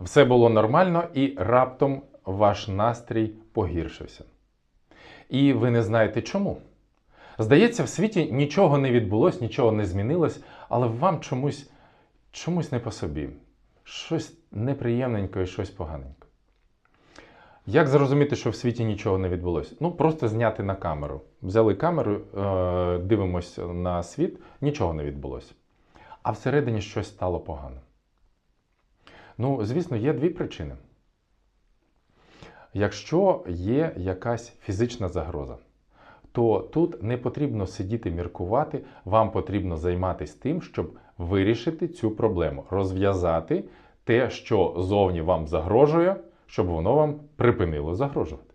Все було нормально, і раптом ваш настрій погіршився. І ви не знаєте чому. Здається, в світі нічого не відбулось, нічого не змінилось, але вам чомусь, чомусь не по собі. Щось неприємненько і щось поганенько. Як зрозуміти, що в світі нічого не відбулося? Ну, просто зняти на камеру. Взяли камеру, е, дивимося на світ, нічого не відбулося. А всередині щось стало погано. Ну, звісно, є дві причини. Якщо є якась фізична загроза, то тут не потрібно сидіти міркувати, вам потрібно займатися тим, щоб вирішити цю проблему, розв'язати те, що зовні вам загрожує, щоб воно вам припинило загрожувати.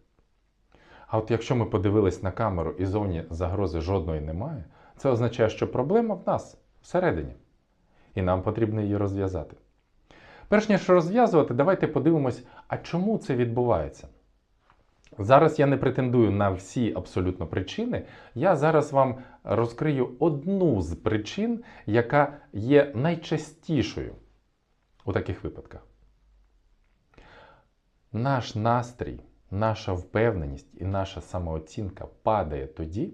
А от якщо ми подивились на камеру і зовні загрози жодної немає, це означає, що проблема в нас всередині. І нам потрібно її розв'язати. Перш ніж розв'язувати, давайте подивимось, а чому це відбувається. Зараз я не претендую на всі абсолютно причини. Я зараз вам розкрию одну з причин, яка є найчастішою у таких випадках. Наш настрій, наша впевненість і наша самооцінка падає тоді,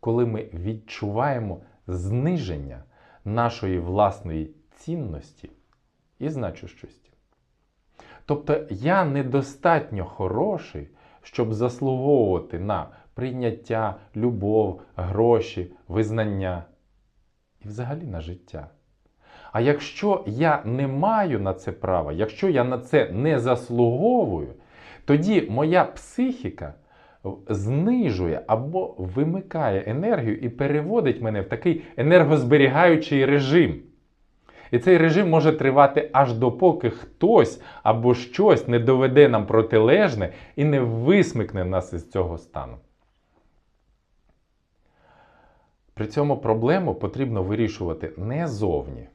коли ми відчуваємо зниження нашої власної цінності і значущості. Тобто я недостатньо хороший, щоб заслуговувати на прийняття, любов, гроші, визнання і взагалі на життя. А якщо я не маю на це права, якщо я на це не заслуговую, тоді моя психіка знижує або вимикає енергію і переводить мене в такий енергозберігаючий режим. І цей режим може тривати аж допоки хтось або щось не доведе нам протилежне і не висмикне нас із цього стану. При цьому проблему потрібно вирішувати не зовні,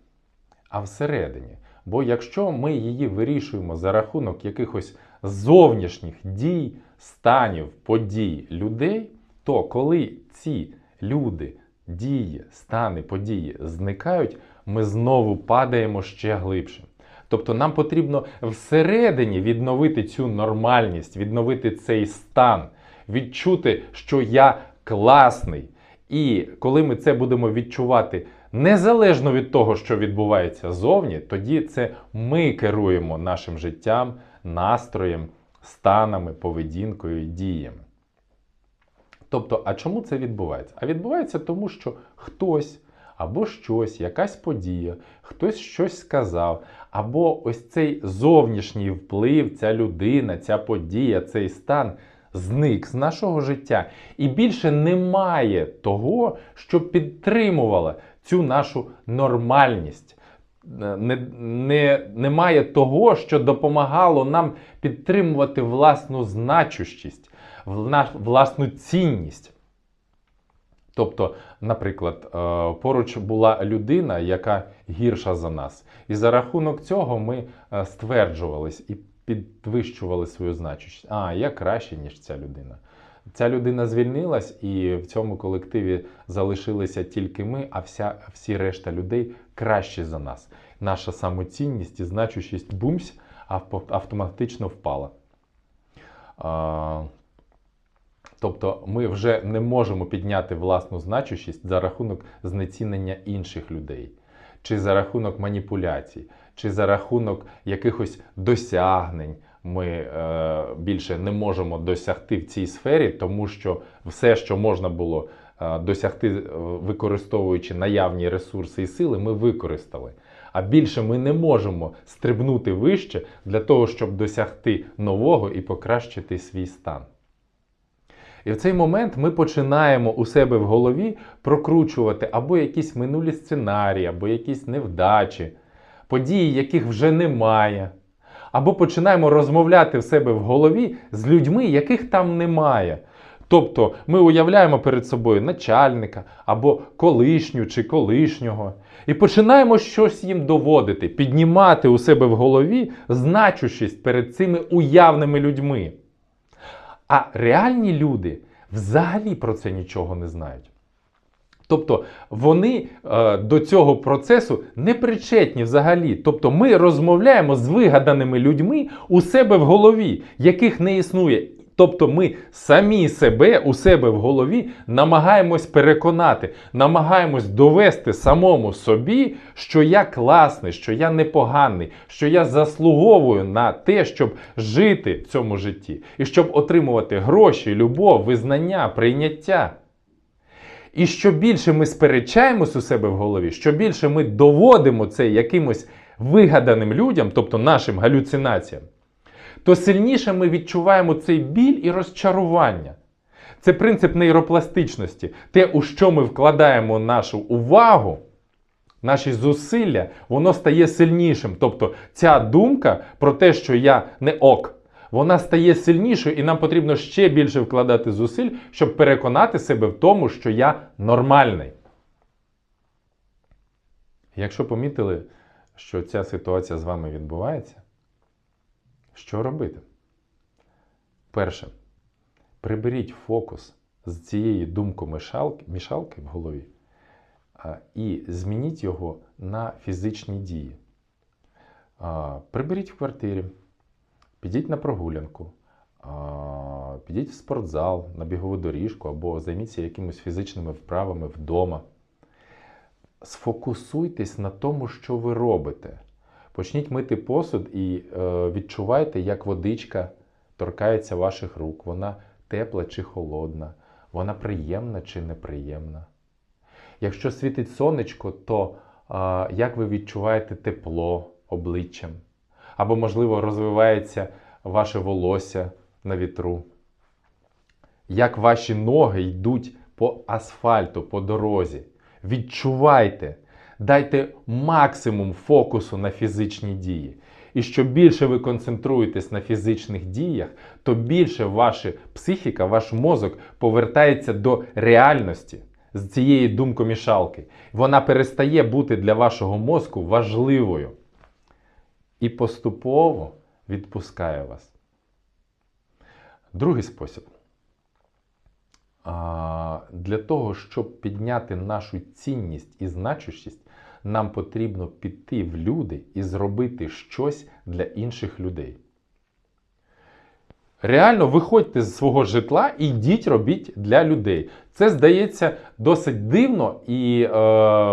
а всередині. Бо якщо ми її вирішуємо за рахунок якихось зовнішніх дій, станів, подій людей, то коли ці люди, дії, стани, події зникають, ми знову падаємо ще глибше. Тобто нам потрібно всередині відновити цю нормальність, відновити цей стан, відчути, що я класний. І коли ми це будемо відчувати незалежно від того, що відбувається зовні, тоді це ми керуємо нашим життям, настроєм, станами, поведінкою, діями. Тобто, а чому це відбувається? А відбувається тому, що хтось або щось, якась подія, хтось щось сказав, або ось цей зовнішній вплив, ця людина, ця подія, цей стан зник з нашого життя. І більше немає того, що підтримувало цю нашу нормальність. Не, не, Немає того, що допомагало нам підтримувати власну значущість, власну цінність. Тобто, наприклад, е, поруч була людина, яка гірша за нас. І за рахунок цього ми е, стверджувались і підвищували свою значущість. А, я краще, ніж ця людина. Ця людина звільнилась, і в цьому колективі залишилися тільки ми, а вся, всі решта людей кращі за нас. Наша самоцінність і значущість бумсь автоматично впала. Тобто ми вже не можемо підняти власну значущість за рахунок знецінення інших людей, чи за рахунок маніпуляцій, чи за рахунок якихось досягнень. Ми е, більше не можемо досягти в цій сфері, тому що все, що можна було е, досягти, е, використовуючи наявні ресурси і сили, ми використали. А більше ми не можемо стрибнути вище для того, щоб досягти нового і покращити свій стан. І в цей момент ми починаємо у себе в голові прокручувати або якісь минулі сценарії, або якісь невдачі, події, яких вже немає. Або починаємо розмовляти в себе в голові з людьми, яких там немає. Тобто ми уявляємо перед собою начальника або колишню чи колишнього, і починаємо щось їм доводити, піднімати у себе в голові значущість перед цими уявними людьми. А реальні люди взагалі про це нічого не знають. Тобто вони е, до цього процесу не причетні взагалі. Тобто ми розмовляємо з вигаданими людьми у себе в голові, яких не існує. Тобто ми самі себе у себе в голові намагаємось переконати, намагаємось довести самому собі, що я класний, що я непоганий, що я заслуговую на те, щоб жити в цьому житті, і щоб отримувати гроші, любов, визнання, прийняття. І що більше ми сперечаємось у себе в голові, що більше ми доводимо це якимось вигаданим людям, тобто нашим галюцинаціям, то сильніше ми відчуваємо цей біль і розчарування. Це принцип нейропластичності. Те, у що ми вкладаємо нашу увагу, наші зусилля, воно стає сильнішим. Тобто ця думка про те, що я не ок, вона стає сильнішою, і нам потрібно ще більше вкладати зусиль, щоб переконати себе в тому, що я нормальний. Якщо помітили, що ця ситуація з вами відбувається, що робити? Перше, приберіть фокус з цієї думкомішалки мішалки в голові і змініть його на фізичні дії. Приберіть в квартирі, підіть на прогулянку, підіть в спортзал, на бігову доріжку або займіться якимись фізичними вправами вдома. Сфокусуйтесь на тому, що ви робите. Почніть мити посуд і е, відчувайте, як водичка торкається ваших рук. Вона тепла чи холодна, вона приємна чи неприємна. Якщо світить сонечко, то е, як ви відчуваєте тепло обличчям? Або, можливо, розвивається ваше волосся на вітру. Як ваші ноги йдуть по асфальту, по дорозі. Відчувайте, дайте максимум фокусу на фізичні дії. І що більше ви концентруєтесь на фізичних діях, то більше ваша психіка, ваш мозок повертається до реальності з цієї думкомішалки. Вона перестає бути для вашого мозку важливою. І поступово відпускає вас. Другий спосіб. Для того, щоб підняти нашу цінність і значущість, нам потрібно піти в люди і зробити щось для інших людей. Реально виходьте з свого житла і йдіть робіть для людей. Це здається досить дивно, і е,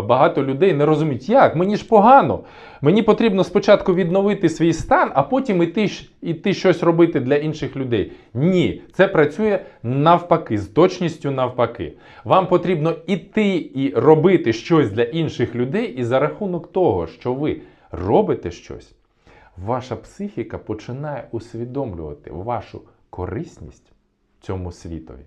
багато людей не розуміють, як мені ж погано. Мені потрібно спочатку відновити свій стан, а потім іти, іти щось робити для інших людей. Ні, це працює навпаки, з точністю навпаки. Вам потрібно іти і робити щось для інших людей, і за рахунок того, що ви робите щось ваша психіка починає усвідомлювати вашу корисність цьому світові.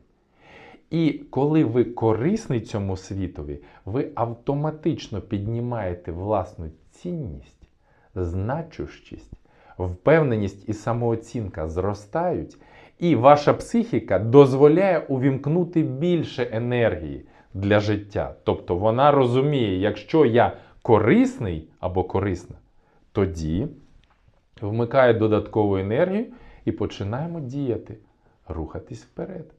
І коли ви корисний цьому світові, ви автоматично піднімаєте власну цінність, значущість, впевненість і самооцінка зростають, і ваша психіка дозволяє увімкнути більше енергії для життя. Тобто вона розуміє, якщо я корисний або корисна, тоді вмикає додаткову енергію і починаємо діяти, рухатись вперед.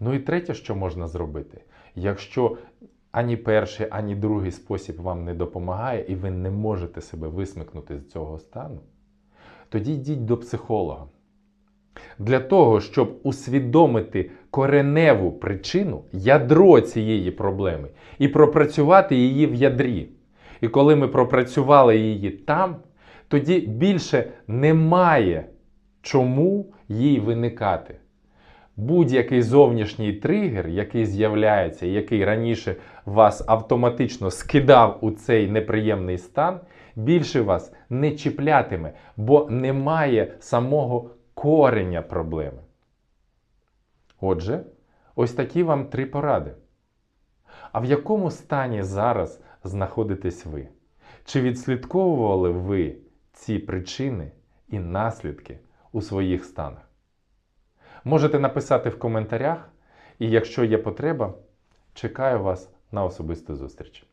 Ну і третє, що можна зробити, якщо ані перший, ані другий спосіб вам не допомагає, і ви не можете себе висмикнути з цього стану, тоді йдіть до психолога. Для того, щоб усвідомити кореневу причину, ядро цієї проблеми, і пропрацювати її в ядрі. І коли ми пропрацювали її там, тоді більше немає чому їй виникати. Будь-який зовнішній тригер, який з'являється, який раніше вас автоматично скидав у цей неприємний стан, більше вас не чіплятиме, бо немає самого кореня проблеми. Отже, ось такі вам три поради. А в якому стані зараз знаходитесь ви? Чи відслідковували ви ці причини і наслідки у своїх станах? Можете написати в коментарях, і якщо є потреба, чекаю вас на особисту зустріч.